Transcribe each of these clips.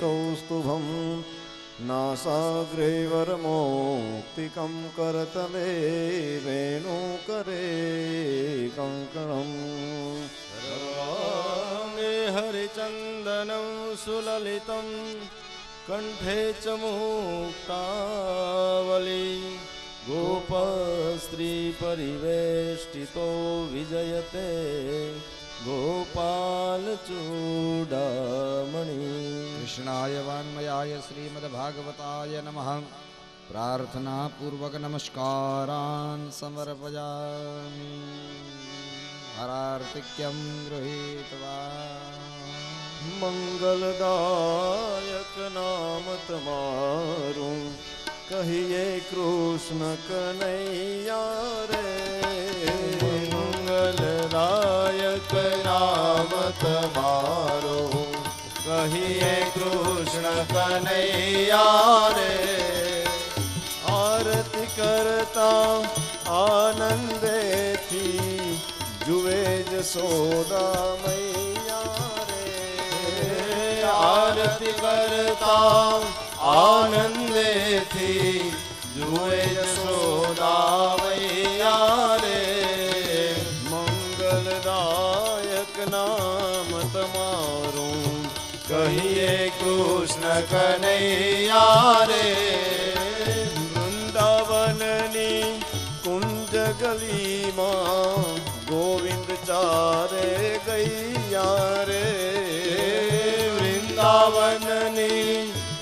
कौस्तुभं नासाग्रे वरमौक्तिकं करतले वेणुकरे कङ्कणम् हरिचन्दनं सुललितं कण्ठे च मुक्तावली। गोपस्त्रीपरिवेष्टितो विजयते गोपालचूडामणि कृष्णाय वाङ्मयाय श्रीमद्भागवताय नमः। प्रार्थनापूर्वक नमस्कारान् समर्पयामि। हरार्तिक्यं गृहीत्वा। मंगलदायक नाम तमारू। कहिए कृष्ण कन्हैया रे। मंगलदायक नाम कहिए कृष्ण कन्हैया रे। आरती करता आनंद थी जुवे जसोदा मैया रे। आरती करता आनंद थी जुवे કનૈયા રે વૃંદાવનની કુંજ ગલીમાં ગોવિંદ ચારે ગૈયા રે વૃંદાવનની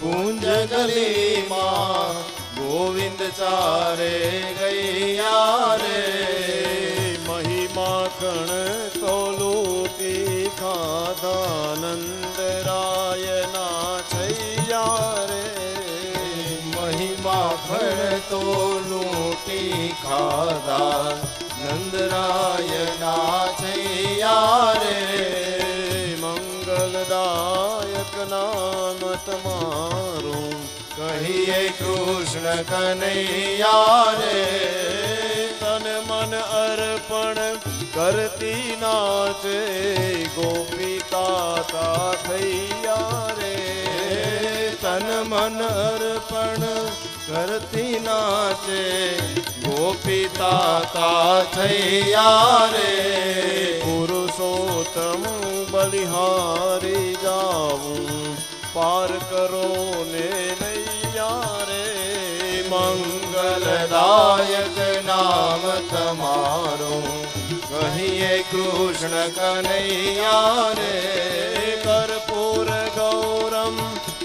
કુંજ ગલીમાં ગોવિંદ ચારે ગૈયા રે મહિમા કણ તો લૂટી તો લૂટી ખાધા. નંદરાયના છૈયા રે મંગલદાયક નામ તમારું કહીએ કૃષ્ણ કનૈયા રે તન મન અર્પણ કરતી નાચે ગોપી તાતા થૈયા રે તન મન અર્પણ કરતી નાચે ગોપી તાતા થૈયા રે પુરુષોત્તમ બલિહારી જાવું પાર કરો ને નૈયા રે મંગલદાયક નામ તમારું કહીએ કૃષ્ણ કનૈયા રે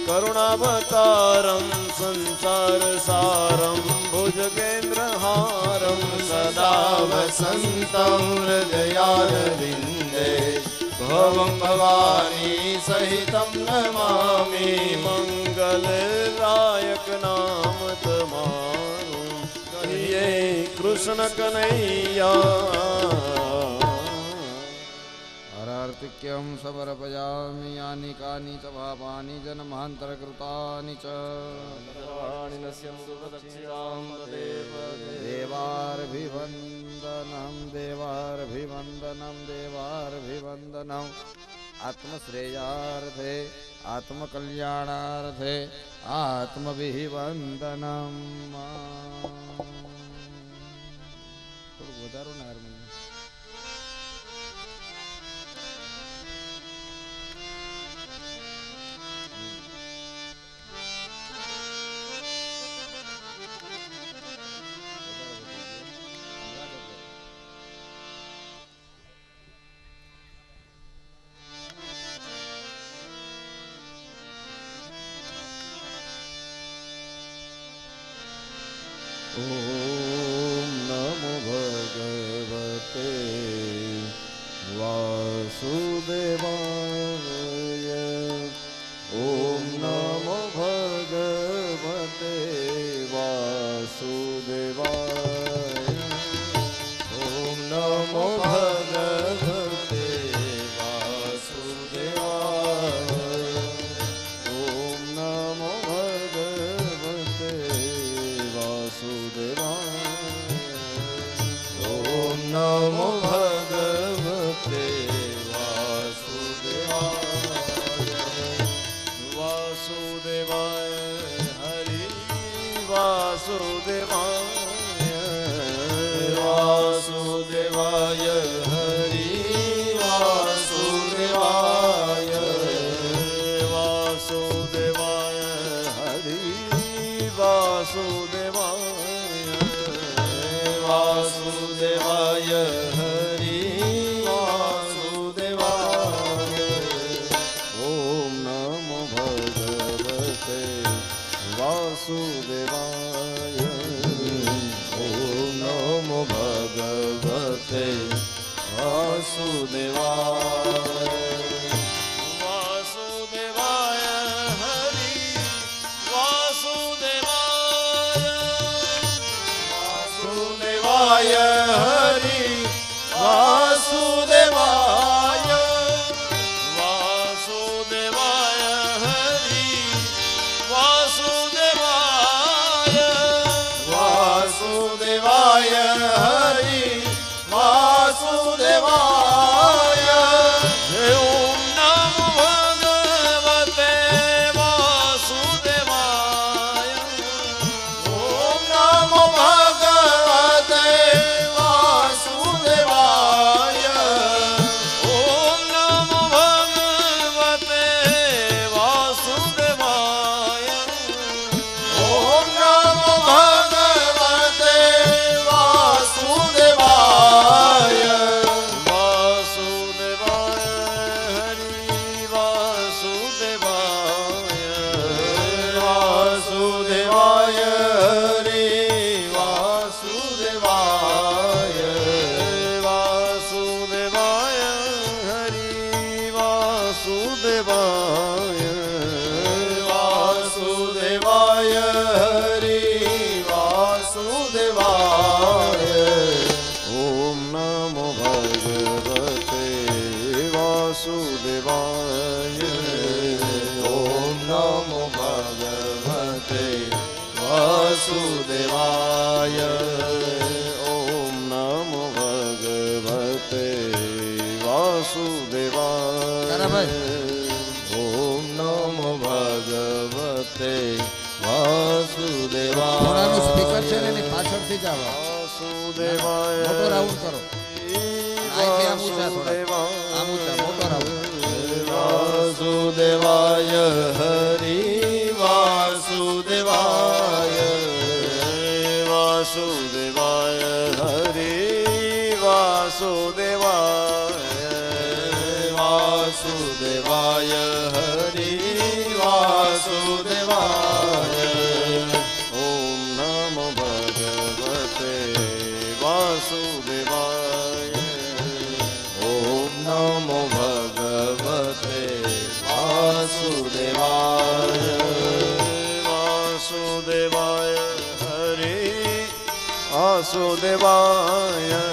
करुणावतारम संसार सारम भुजगेन्द्र हारम सदा वसन्तं हृदयारविन्दे। भव भवानी सहितं नमामि। मङ्गलदायक नाम तमारु कृष्ण कृष्णकनैया। कार्तिक्यम समर्पयामि यानी का च पापानि जन्मान्तरकृतानि च। देवार्भिवन्दनं आत्मश्रेयाथे देवार्भिवन्दनम्। आत्मश्रेयार्थे आत्मकल्याणार्थे आत्मभिवन्दनम्। वासुदेवा वासुदेवाय ओम नमो भगवते वासुदेवाय। ओम नमो भगवते वासुदेवाय। ओम नमो भगवते वासुदेवाय। स्पीकर से नहीं पाछड़ से जावा वासुदेवाय। मोटर राउंड करो। आई के आपू थोड़ा। वासुदेवाय ओम नमो भगवते वासुदेवाय। वासुदेवाय हरे। वासुदेवाय।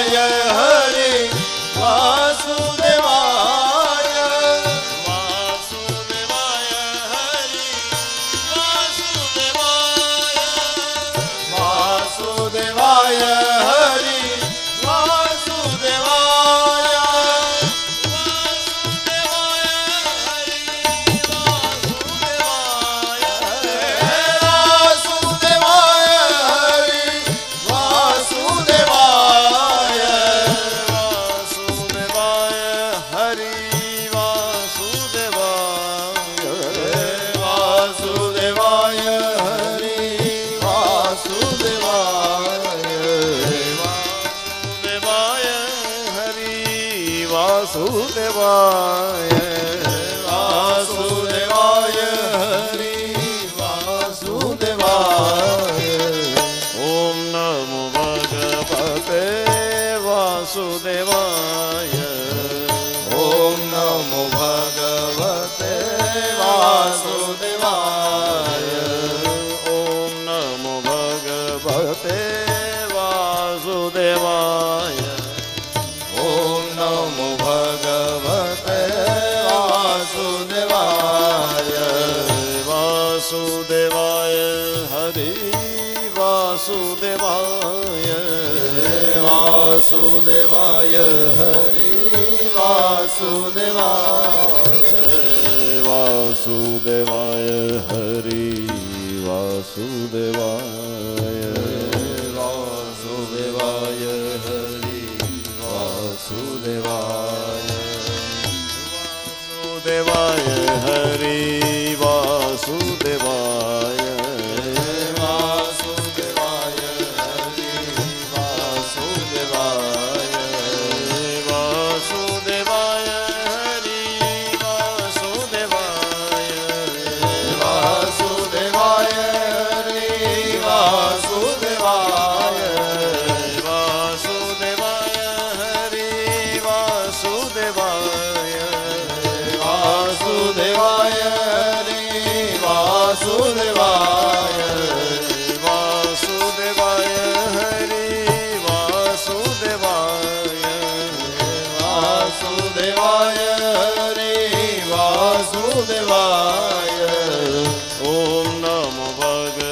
Yeah. Devaya Hari Vasudevaya Hari Vasudevaya Hari Vasudevaya Hari भग